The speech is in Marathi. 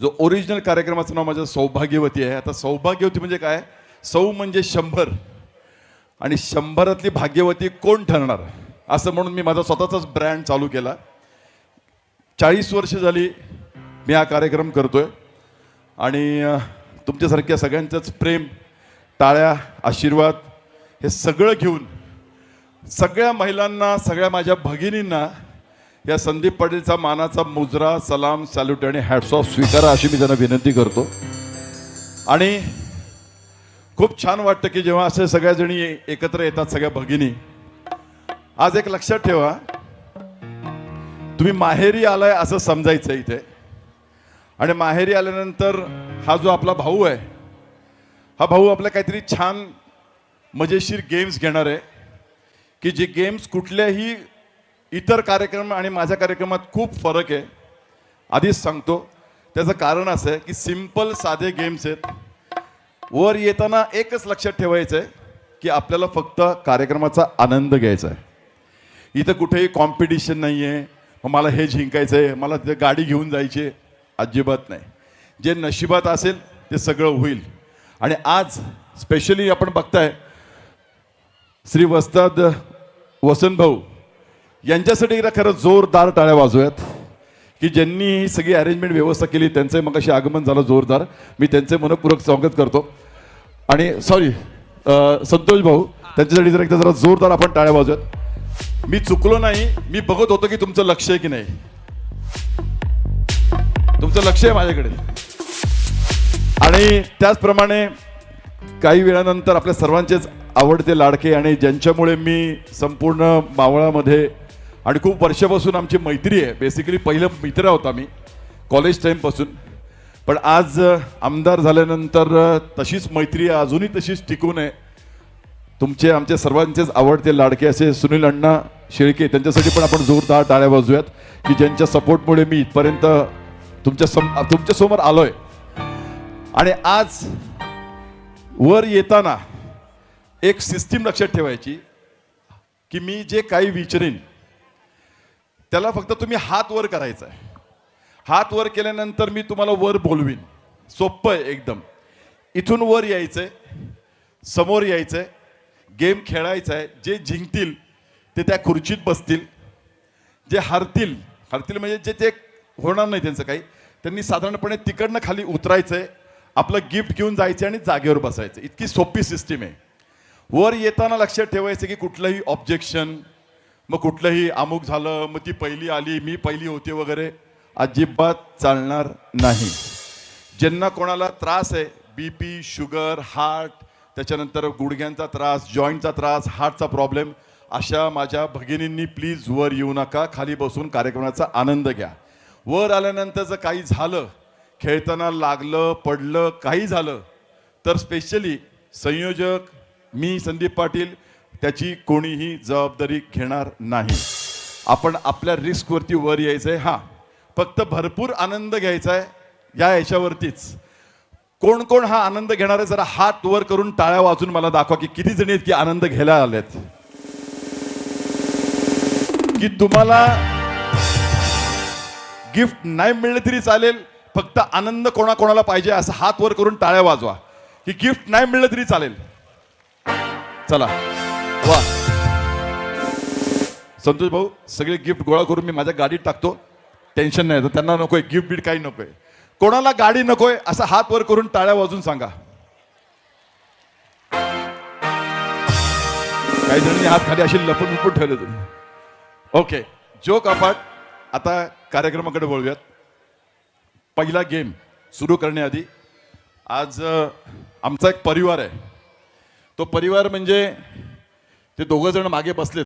जो ओरिजिनल कार्यक्रमाचं नाव माझं सौभाग्यवती आहे. आता सौभाग्यवती म्हणजे काय? सौ म्हणजे शंभर. आणि शंभरातली भाग्यवती कोण ठरणार? असं म्हणून मी माझा स्वतःचाच ब्रँड चालू केला. चाळीस वर्ष झाली मी हा कार्यक्रम करतोय. आणि तुमच्यासारख्या सगळ्यांचंच प्रेम टाळ्या आशीर्वाद हे सगळं घेऊन सगळ्या महिलांना सगळ्या माझ्या भगिनींना या संदीप पाटीलचा मानाचा मुजरा सलाम सॅल्यूट आणि हॅट्स ऑफ स्वीकारा अशी मी त्यांना विनंती करतो. आणि खूप छान वाटतं की जेव्हा असे सगळ्या जणी एकत्र येतात सगळ्या भगिनी. आज एक लक्षात ठेवा. तुम्ही माहेरी आलाय असं समजायचं इथे. आणि माहेरी आल्यानंतर हा जो आपला भाऊ आहे हा भाऊ आपल्या काहीतरी छान मजेशीर गेम्स घेणार आहे. की जे गेम्स कुठल्याही इतर कार्यक्रम आणि माझ्या कार्यक्रमात खूप फरक आहे. आधीच सांगतो त्याचं कारण असं आहे की सिंपल साधे गेम्स आहेत. वर येताना एकच लक्षात ठेवायचं आहे की आपल्याला फक्त कार्यक्रमाचा आनंद घ्यायचा आहे. इथं कुठेही कॉम्पिटिशन नाही आहे मग मला हे जिंकायचं आहे मला ते गाडी घेऊन जायची अजिबात नाही. जे नशिबात असेल ते सगळं होईल. आणि आज स्पेशली आपण बघताय श्री वस्ताद वसंत भाऊ यांच्यासाठी एकदा खरं जोरदार टाळ्या वाजूयात. की ज्यांनी ही सगळी अरेंजमेंट व्यवस्था केली त्यांचं मग अशी आगमन झालं जोरदार. मी त्यांचे मनपूर्वक स्वागत करतो. आणि सॉरी संतोष भाऊ त्यांच्यासाठी जर एकदा जरा जोरदार आपण टाळ्या वाजूयात. मी चुकलो नाही मी बघत होतो की तुमचं लक्ष आहे की नाही. तुमचं लक्ष आहे माझ्याकडे. आणि त्याचप्रमाणे काही वेळानंतर आपल्या सर्वांचेच आवडते लाडके आणि ज्यांच्यामुळे मी संपूर्ण मावळामध्ये आणि खूप वर्षापासून आमची मैत्री आहे. बेसिकली पहिलं मित्र होता मी कॉलेज टाईमपासून पण आज आमदार झाल्यानंतर तशीच मैत्री अजूनही तशीच टिकून आहे. तुमचे आमचे सर्वांचेच आवडते लाडके असे सुनील अण्णा शेळके त्यांच्यासाठी पण आपण जोरदार टाळ्या वाजूयात की ज्यांच्या सपोर्टमुळे मी इथपर्यंत तुमच्या सम तुमच्यासमोर आलोय. आणि आज वर येताना एक सिस्टीम लक्षात ठेवायची की मी जे काही विचारेन त्याला फक्त तुम्ही हात वर करायचा आहे हात वर केल्यानंतर मी तुम्हाला वर बोलवीन. सोपं आहे एकदम. इथून वर यायचं आहे समोर यायचं आहे गेम खेळायचा आहे जे जिंकतील ते त्या खुर्चीत बसतील जे हरतील हरतील म्हणजे जे ते होणार नाही त्यांचं काही त्यांनी साधारणपणे तिकडनं खाली उतरायचं आहे आपलं गिफ्ट घेऊन जायचं आणि जागेवर बसायचं इतकी सोपी सिस्टीम आहे. वर येताना लक्षात ठेवायचं की कुठलंही ऑब्जेक्शन मग कुठलंही अमुक झालं मग ती पहिली आली मी पहिली होती वगैरे अजिबात चालणार नाही. ज्यांना कोणाला त्रास आहे बी पी शुगर हार्ट त्याच्यानंतर गुडघ्यांचा त्रास जॉईंटचा त्रास हार्टचा प्रॉब्लेम अशा माझ्या भगिनींनी प्लीज वर येऊ नका खाली बसून कार्यक्रमाचा आनंद घ्या. वर आल्यानंतर जर काही झालं खेळताना लागलं पडलं काही झालं तर स्पेशली संयोजक मी संदीप पाटील त्याची कोणीही जबाबदारी घेणार नाही. आपण आपल्या रिस्कवरती वर यायचं आहे हां. फक्त भरपूर आनंद घ्यायचा आहे या याच्यावरतीच. कोण कोण हा आनंद घेणार आहे जरा हात वर करून टाळ्या वाजून मला दाखवा की किती जणी आहेत की आनंद घ्यायला आलेत. की तुम्हाला गिफ्ट नाही मिळले तरी चालेल फक्त आनंद कोणाकोणाला पाहिजे असं हात वर करून टाळ्या वाजवा. की गिफ्ट नाही मिळलं तरी चालेल. चला. वा. संतोष भाऊ सगळे गिफ्ट गोळा करून मी माझ्या गाडीत टाकतो. टेन्शन नाही तर त्यांना नकोय गिफ्ट बिट काही नकोय. कोणाला गाडी नकोय असा हात वर करून टाळ्या वाजून सांगा. काही जणांनी हात खाली अशी लपून लपून ठेवले तुम्ही. ओके जोक अपाट आता कार्यक्रमाकडे वळूयात. पहिला गेम सुरू करण्याआधी आज आमचा एक परिवार आहे. तो परिवार म्हणजे ते दोघं जण मागे बसलेत.